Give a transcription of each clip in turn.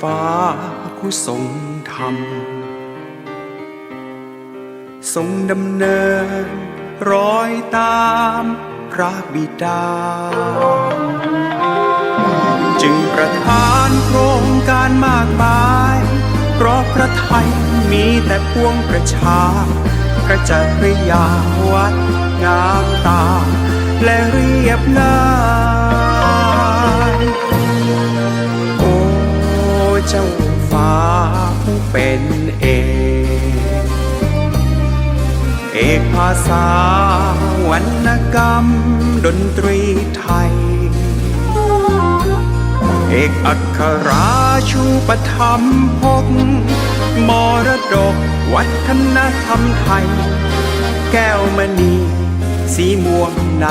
ฟ้าผู้ทรงธรรม ทรงดำเนินรอยตามพระบิดา จึงประทานโครงการมากมาย เพราะพระไทยมีแต่พวงประชา พระจักรยาวัดงามตา และเรียบง่าย เจ้าฟ้าผู้เป็นเอกเอกภาษาวรรณกรรมดนตรีไทย เอกอัคราชูปธรรมพกมรดกวัฒนธรรมไทย แก้วมณี สีม่วงใน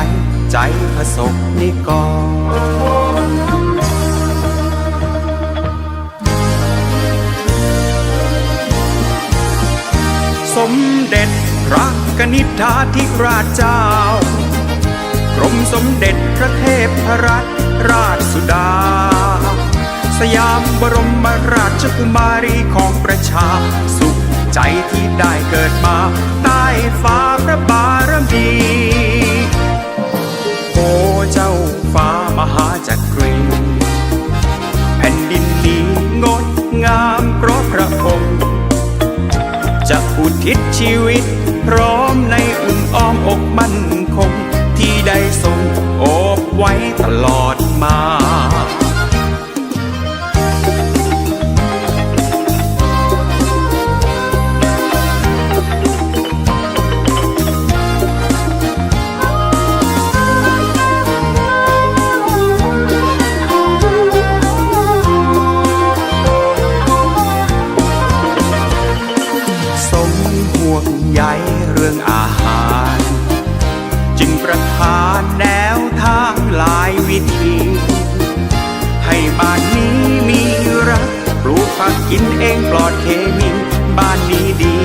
ใจผสกนิกร สมเด็จพระกนิษฐาธิราชเจ้า กรมสมเด็จพระเทพรัตนราชสุดา สยามบรมราชกุมารีของประชา สุขใจที่ได้เกิดมา ใต้ฟ้าพระบารมี จะอุทิศชีวิต พร้อมในอุ่นอ้อมอกมั่นคง ที่ได้ทรงโอบไว้ตลอด ใยเรื่องอาหาร จึงประทานแนวทางหลายวิธี ให้บ้านนี้มีรักปลูกผักกินเองปลอดเคมีบ้านนี้ดี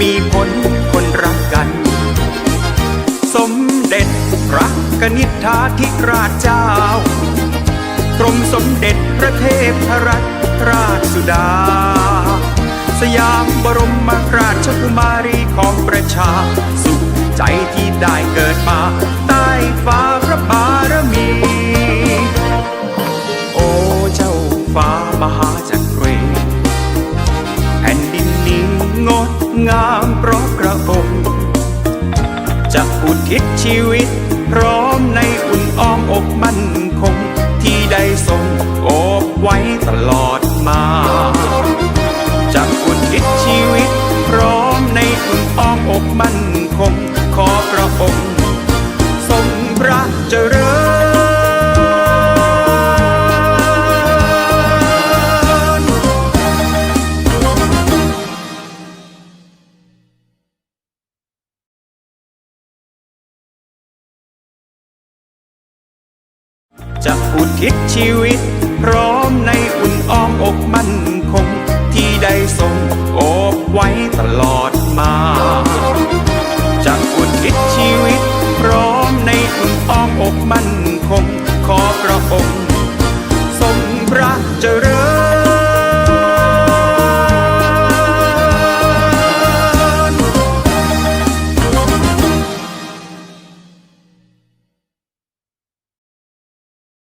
มีผลคนรักกัน สมเด็จพระกนิษฐาธิราชเจ้ากรมสมเด็จพระเทพรัตนราชสุดา ยามบรมราชกุมารีของประชา สุขใจที่ได้เกิดมา ใต้ฟ้าพระบารมี โอ้เจ้าฟ้ามหาจักรีแผ่นดินนี้งดงามเพราะพระองค์จะอุทิศชีวิต พร้อมในอุ่นอ้อมอกมั่นคง ที่ได้ทรงโอบไว้ตลอดมา เจริญจะอุทิศชีวิต พร้อมในอุ่นอ้อมอกมั่นคง ที่ได้ทรงโอบไว้ตลอด